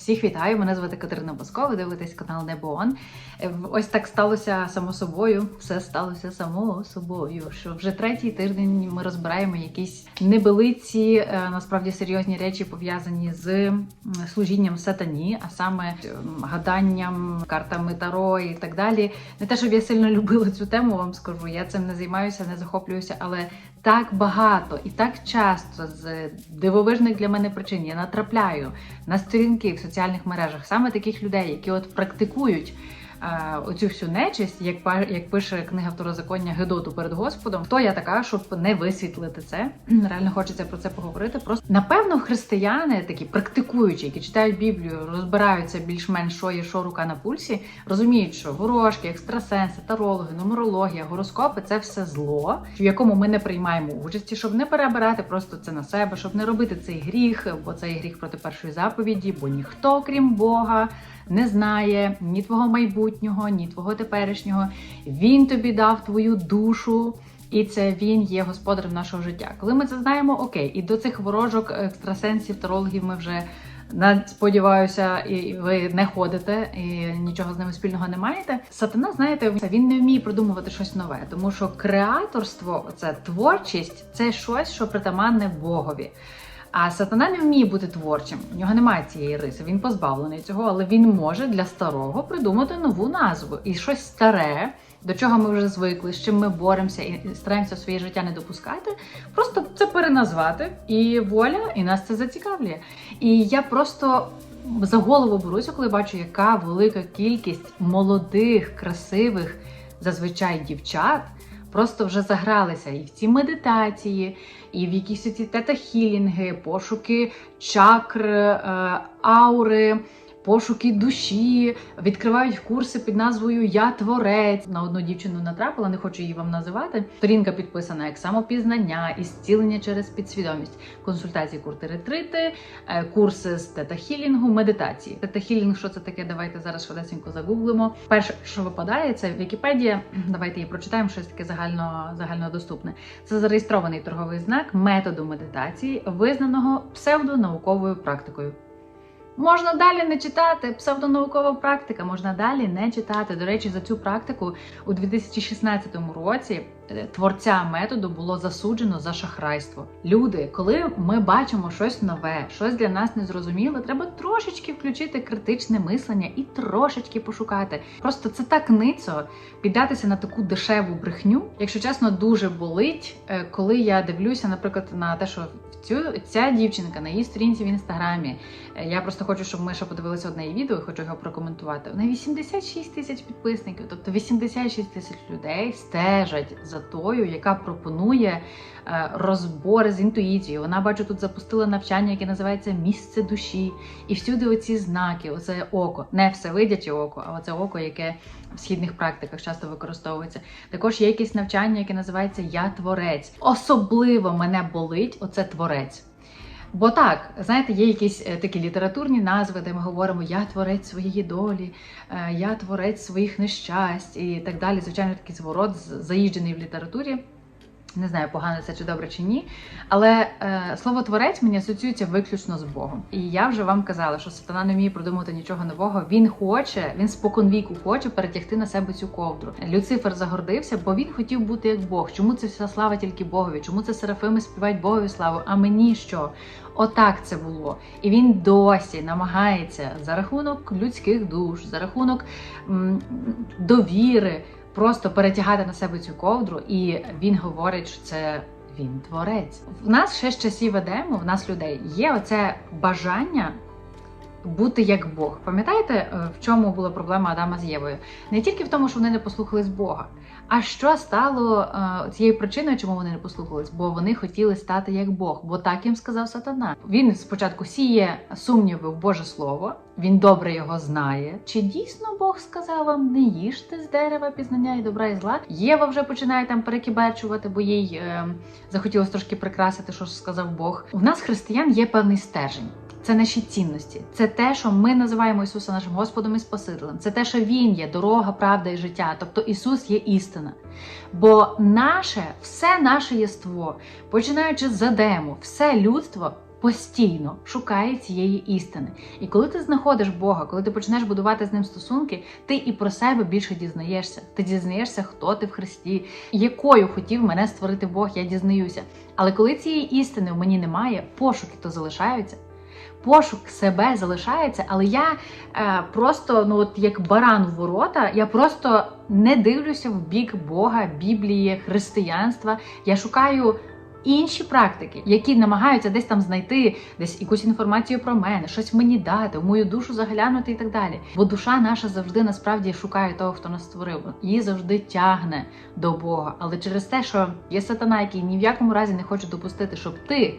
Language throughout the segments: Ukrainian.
Всіх вітаю! Мене звати Катерина Баско, ви дивитесь канал Небоон. Ось так сталося само собою. Все сталося само собою. Що вже третій тиждень ми розбираємо якісь небелиці, е, насправді серйозні речі пов'язані з служінням сатані, а саме гаданням, картами таро і так далі. Не те, щоб я сильно любила цю тему, вам скажу. Я цим не займаюся, не захоплююся, але так багато і так часто з дивовижних для мене причин я натрапляю на сторінки в соціальних мережах саме таких людей, які от практикують. Е, Оцю всю нечисть, як як пише книга второзаконня Гедоту перед Господом, хто я така, щоб не висвітлити це? Реально хочеться про це поговорити. Просто напевно, християни, такі практикуючі, які читають Біблію, розбираються більш-менш що є, що рука на пульсі, розуміють, що ворожки, екстрасенси, тарологи, нумерологія, гороскопи це все зло, в якому ми не приймаємо участі, щоб не перебирати просто це на себе, щоб не робити цей гріх, бо це є гріх проти першої заповіді, бо ніхто, крім Бога, не знає ні твого майбутнього, ні твого теперішнього. Він тобі дав твою душу. І це він є господарем нашого життя. Коли ми це знаємо, окей, і до цих ворожок, екстрасенсів, тарологів ми вже сподіваюся, і ви не ходите і нічого з ними спільного не маєте. Сатана, знаєте, він не вміє придумувати щось нове, тому що креаторство, це творчість, це щось, що притаманне Богові. А сатана не вміє бути творчим. У нього немає цієї риси. Він позбавлений цього, але він може для старого придумати нову назву і щось старе. До чого ми вже звикли, з чим ми боремося і стараємося своє життя не допускати, просто це переназвати і воля, і нас це зацікавлює. І я просто за голову беруся, коли бачу, яка велика кількість молодих, красивих, зазвичай дівчат просто вже загралися і в ці медитації, і в якісь ці тета-хілінги, пошуки чакр, е, аури. Пошуки душі відкривають курси під назвою Я творець. На одну дівчину натрапила, не хочу її вам називати. Сторінка підписана як самопізнання і зцілення через підсвідомість, консультації, курти ретрити, е, курси з тета-хілінгу, медитації. Тета-хілінг, що це таке? Давайте зараз швидесенько загуглимо. Перше, що випадає, це Вікіпедія. Давайте її прочитаємо, щось таке загально загальнодоступне. Це зареєстрований торговий знак методу медитації, визнаного псевдонауковою практикою. Можна далі не читати псевдонаукова практика, можна далі не читати. До речі, за цю практику у 2016 році творця методу було засуджено за шахрайство. Люди, коли ми бачимо щось нове, щось для нас незрозуміле, треба трошечки включити критичне мислення і трошечки пошукати. Просто це так ницо піддатися на таку дешеву брехню. Якщо чесно, дуже болить, е, коли я дивлюся, наприклад, на те, що цю ця дівчинка на її сторінці в інстаграмі. Е, Я просто хочу, щоб ми ще подивилися одне її відео, і хочу його прокоментувати. Неї 86 тисяч підписників, тобто 86 тисяч людей стежать за тою, яка пропонує е, розбори з інтуїцією. Вона бачу тут запустила навчання, яке називається місце душі. І всюди оці знаки, оце око, не всевидяче око, а оце око, яке в східних практиках часто використовується. Також є якесь навчання, яке називається Я творець. Особливо мене болить оце творець. Бо так, знаєте, є якісь е, такі літературні назви, де ми говоримо Я творець своєї долі, е, я творець своїх нещасть і так далі. Звичайно, такий зворот заїжджений в літературі. Не знаю, погано це чи добре чи ні. Але е, слово творець мені асоціюється виключно з Богом. І я вже вам казала, що сатана не вміє придумати нічого нового. Він хоче, він споконвіку хоче перетягти на себе цю ковдру. Люцифер загордився, бо він хотів бути як Бог. Чому це вся слава тільки Богові? Чому це серафими співають Богові славу? А мені що? Отак це було. І він досі намагається за рахунок людських душ, за рахунок м, довіри просто перетягати на себе цю ковдру, і він говорить, що це він творець. В нас ще з часів ведемо, в нас людей є оце бажання. Бути як Бог. Пам'ятаєте, е, в чому була проблема Адама з Євою? Не тільки в тому, що вони не послухались Бога, а що стало е, цією причиною, чому вони не послухались? Бо вони хотіли стати як Бог, бо так їм сказав сатана. Він спочатку сіє сумніви в Боже Слово, він добре його знає. Чи дійсно Бог сказав вам не їжте з дерева пізнання і добра і зла? Єва вже починає там перекібачувати, бо їй е, захотілося трошки прикрасити, що сказав Бог. У нас християн є певний стержень. Це наші цінності, це те, що ми називаємо Ісуса нашим Господом і Спасителем. Це те, що Він є дорога, правда і життя. Тобто Ісус є істина. Бо наше, все наше єство, починаючи з Адему, все людство постійно шукає цієї істини. І коли ти знаходиш Бога, коли ти почнеш будувати з ним стосунки, ти і про себе більше дізнаєшся. Ти дізнаєшся, хто ти в Христі, якою хотів мене створити Бог, я дізнаюся. Але коли цієї істини в мені немає, пошуки то залишаються. Пошук себе залишається, але я е, просто, ну от як баран в ворота, я просто не дивлюся в бік Бога, Біблії, християнства. Я шукаю інші практики, які намагаються десь там знайти десь якусь інформацію про мене, щось мені дати, в мою душу заглянути і так далі. Бо душа наша завжди насправді шукає того, хто нас створив. Її завжди тягне до Бога. Але через те, що є сатана, який ні в якому разі не хоче допустити, щоб ти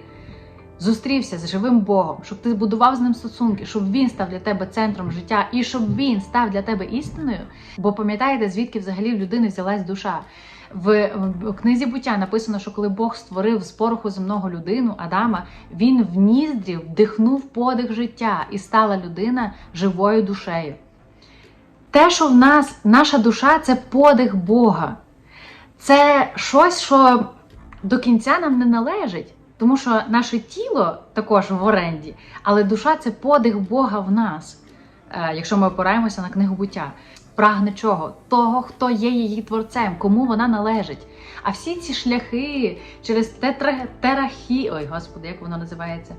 зустрівся з живим Богом, щоб ти будував з ним стосунки, щоб він став для тебе центром життя і щоб він став для тебе істиною. Бо пам'ятаєте, звідки взагалі в людини взялась душа? В, книзі буття написано, що коли Бог створив з пороху земного людину Адама, він в ніздрі вдихнув подих життя і стала людина живою душею. Те, що в нас, наша душа, це подих Бога. Це щось, що до кінця нам не належить. Тому що наше тіло також в оренді, але душа це подих Бога в нас, е, якщо ми опираємося на книгу буття. Прагне чого? Того, хто є її творцем, кому вона належить. А всі ці шляхи через терахі, ой, господи, як воно називається?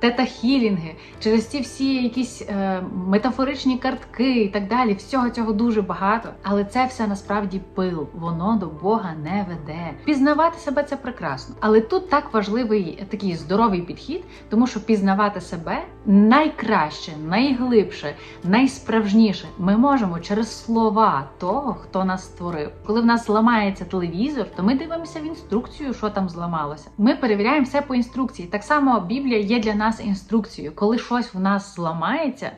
Тетахілінги, через ці всі якісь е, метафоричні картки і так далі. Всього цього дуже багато. Але це все насправді пил, воно до Бога не веде. Пізнавати себе це прекрасно. Але тут так важливий такий здоровий підхід, тому що пізнавати себе найкраще, найглибше, найсправжніше ми можемо через слова того, хто нас створив. Коли в нас зламається телевізор, то ми дивимося в інструкцію, що там зламалося. Ми перевіряємо все по інструкції. Так само Біблія є для нас інструкцією. Коли щось в нас зламається,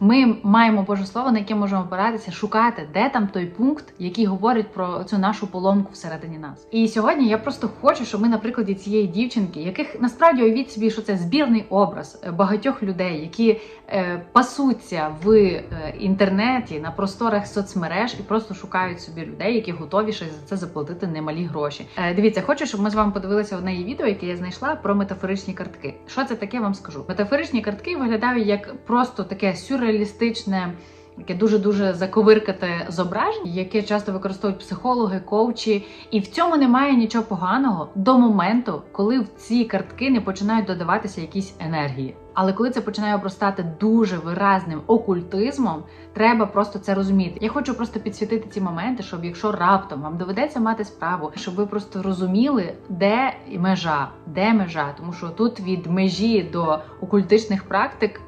ми маємо Боже Слово, на яке можемо опиратися, шукати, де там той пункт, який говорить про цю нашу поломку всередині нас. І сьогодні я просто хочу, щоб ми на прикладі цієї дівчинки, яких насправді уявіть собі, що це збірний образ е, багатьох людей, які е, пасуться в е, інтернеті на просторах соцмереж і просто шукають собі людей, які готові ще за це заплатити немалі гроші. Е, дивіться, хочу, щоб ми з вами подивилися одне її відео, яке я знайшла про метафоричні картки. Що це таке, вам скажу. Метафоричні картки виглядають як просто таке сюрреалістичне. Яке дуже дуже заковиркате зображення, яке часто використовують психологи, коучі, і в цьому немає нічого поганого до моменту, коли в ці картки не починають додаватися якісь енергії. Але коли це починає обростати дуже виразним окультизмом, треба просто це розуміти. Я хочу просто підсвітити ці моменти, щоб якщо раптом вам доведеться мати справу, щоб ви просто розуміли, де межа, де межа, тому що тут від межі до окультичних практик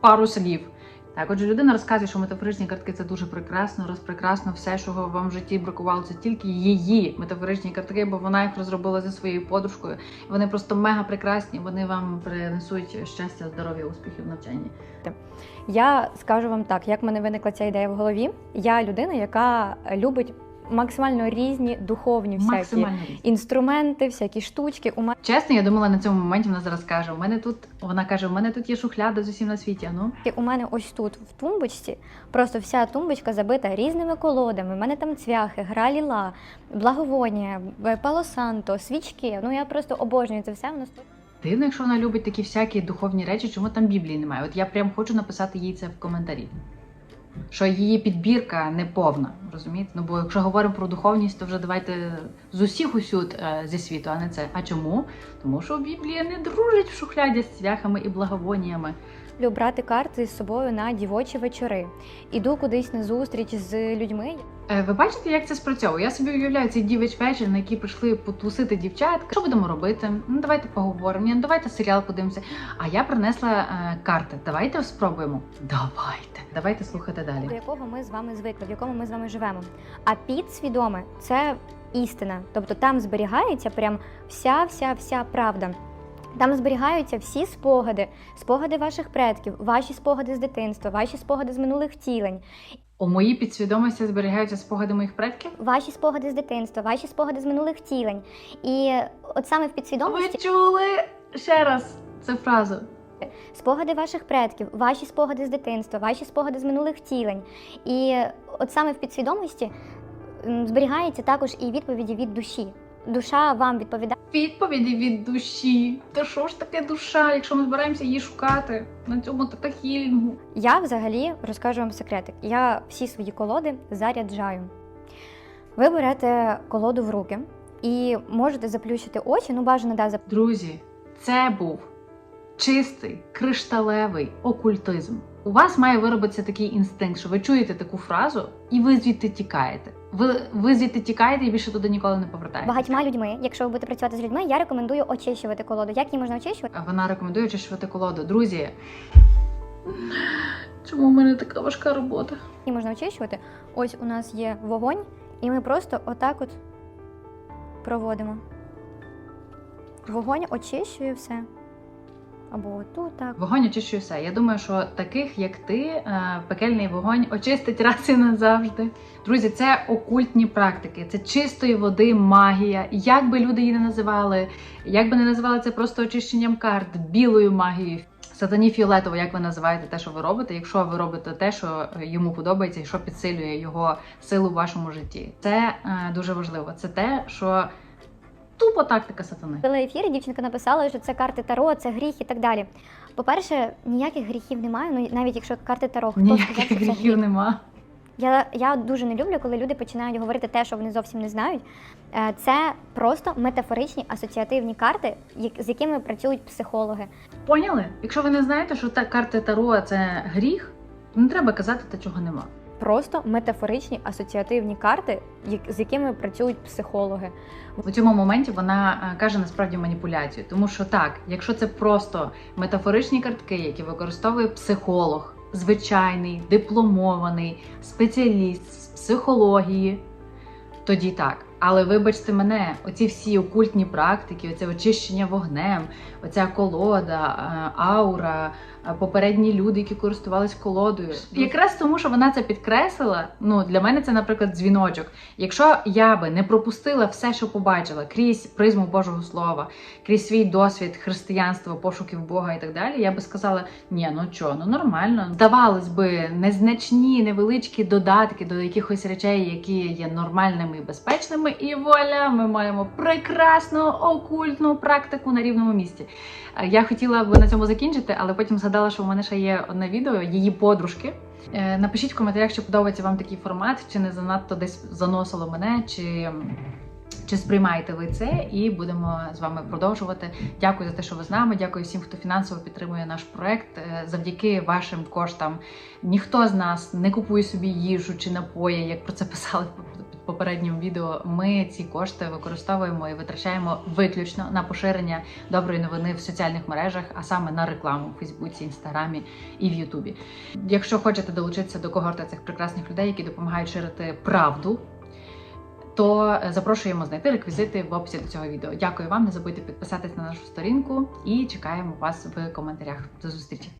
пару слів. Так, отже, людина розказує, що метафоричні картки це дуже прекрасно, розпрекрасно все, що вам в житті бракувало, це тільки її метафоричні картки, бо вона їх розробила зі своєю подружкою. Вони просто мега прекрасні. Вони вам принесуть щастя, здоров'я, успіхів в навчанні. Я скажу вам так, як в мене виникла ця ідея в голові. Я людина, яка любить максимально різні духовні всякі Максимально різні. інструменти, всякі штучки. У мене Чесно, я думала на цьому моменті. Вона зараз каже: у мене тут вона каже: у мене тут є шухляда з усім на світі. Ну у мене ось тут в тумбочці, просто вся тумбочка забита різними колодами. У мене там цвяхи, гра ліла, благовоння, палосанто, свічки. Ну я просто обожнюю це все. Воно дивно, якщо вона любить такі всякі духовні речі, чому там Біблії немає? От я прям хочу написати їй це в коментарі. Що її підбірка не повна, розумієте? Ну бо якщо говоримо про духовність, то вже давайте з усіх усюд е, зі світу, а не це. А чому? Тому що Біблія не дружить в шухляді з цвяхами і благовоннями. Люблю брати карти з собою на дівочі вечори. Іду кудись на зустріч з людьми. Е, Ви бачите, як це спрацьовує? Я собі уявляю цей дівич вечір, на який прийшли потусити дівчатка. Що будемо робити? Ну давайте поговоримо. Ну, давайте серіал подивимося. А я принесла е, карти. Давайте спробуємо. Давайте, давайте слухати далі. до якого ми з вами звикли, в якому ми з вами живемо. А підсвідоме це істина. Тобто там зберігається прям вся, вся, вся правда. Там зберігаються всі спогади, спогади ваших предків, ваші спогади з дитинства, ваші спогади з минулих втілень, У моїй підсвідомості зберігаються спогади моїх предків. ваші спогади з дитинства, ваші спогади з минулих втілень. І от саме в Ви підсвідомості чули ще раз цю фразу? спогади ваших предків, ваші спогади з дитинства, ваші спогади з минулих втілень. І от саме в підсвідомості м, зберігається також і відповіді від душі. Душа вам відповідає. Відповіді від душі. Та що ж таке душа, якщо ми збираємося її шукати на цьому тета-хілінгу? Я взагалі розкажу вам секретик. Я всі свої колоди заряджаю. Ви берете колоду в руки і можете заплющити очі, ну бажано да, зап- Друзі, це був чистий кришталевий окультизм. У вас має виробитися такий інстинкт, що ви чуєте таку фразу, і ви звідти тікаєте. Ви, ви звідти тікаєте і більше туди ніколи не повертаєтесь. багатьма людьми. Якщо ви будете працювати з людьми, я рекомендую очищувати колоду. Як її можна очищувати? Вона рекомендує очищувати колоду. Друзі. Чому в мене така важка робота? Її можна очищувати. Ось у нас є вогонь, і ми просто отак от проводимо. Вогонь очищує все. Або отут. Вогонь очищує все. Я думаю, що таких, як ти, е, пекельний вогонь очистить раз і назавжди. Друзі, це окультні практики, це чистої води магія. Як би люди її не називали, як би не називали це просто очищенням карт, білою магією. Сатані фіолетово, як ви називаєте те, що ви робите, якщо ви робите те, що йому подобається, і що підсилює його силу в вашому житті. Це е, дуже важливо. Це те, що тупо тактика сатани. В ефірі дівчинка написала, що це карти Таро, це гріх і так далі. По-перше, ніяких гріхів немає, ну навіть якщо карти Таро, хто сказав, що це гріхів гріх? нема. Я, я дуже не люблю, коли люди починають говорити те, що вони зовсім не знають. Е, Це просто метафоричні асоціативні карти, з якими працюють психологи. Поняли? Якщо ви не знаєте, що та карти Таро це гріх, не треба казати те, чого нема. Просто метафоричні асоціативні карти, з якими працюють психологи. У цьому моменті вона е, каже насправді маніпуляцію, тому що так, якщо це просто метафоричні картки, які використовує психолог, звичайний, дипломований спеціаліст з психології, тоді так. Але вибачте мене, оці всі окультні практики, оце очищення вогнем, оця колода, е, аура, е, попередні люди, які користувались колодою. Якраз тому, що вона це підкреслила. Ну для мене це, наприклад, дзвіночок. Якщо я би не пропустила все, що побачила крізь призму Божого Слова, крізь свій досвід християнства, пошуків Бога і так далі, я би сказала: ні, ну чо, ну нормально. Здавалось би, незначні, невеличкі додатки до якихось речей, які є нормальними і безпечними, і вуаля, ми маємо прекрасну окультну практику на рівному місці. Е, Я хотіла б на цьому закінчити, але потім згадала, що в мене ще є одне відео її подружки. Е, Напишіть в коментарях, чи подобається вам такий формат, чи не занадто десь заносило мене, чи, чи сприймаєте ви це, і будемо з вами продовжувати. Дякую за те, що ви з нами. Дякую всім, хто фінансово підтримує наш проект. Е, Завдяки вашим коштам ніхто з нас не купує собі їжу чи напої, як про це писали під попереднім відео. Ми ці кошти використовуємо і витрачаємо виключно на поширення доброї новини в соціальних мережах, а саме на рекламу в Фейсбуці, Інстаграмі і в Ютубі. Якщо хочете долучитися до когорти цих прекрасних людей, які допомагають ширити правду. То е, запрошуємо знайти реквізити в описі до цього відео. Дякую вам, не забудьте підписатись на нашу сторінку і чекаємо вас в коментарях. До зустрічі!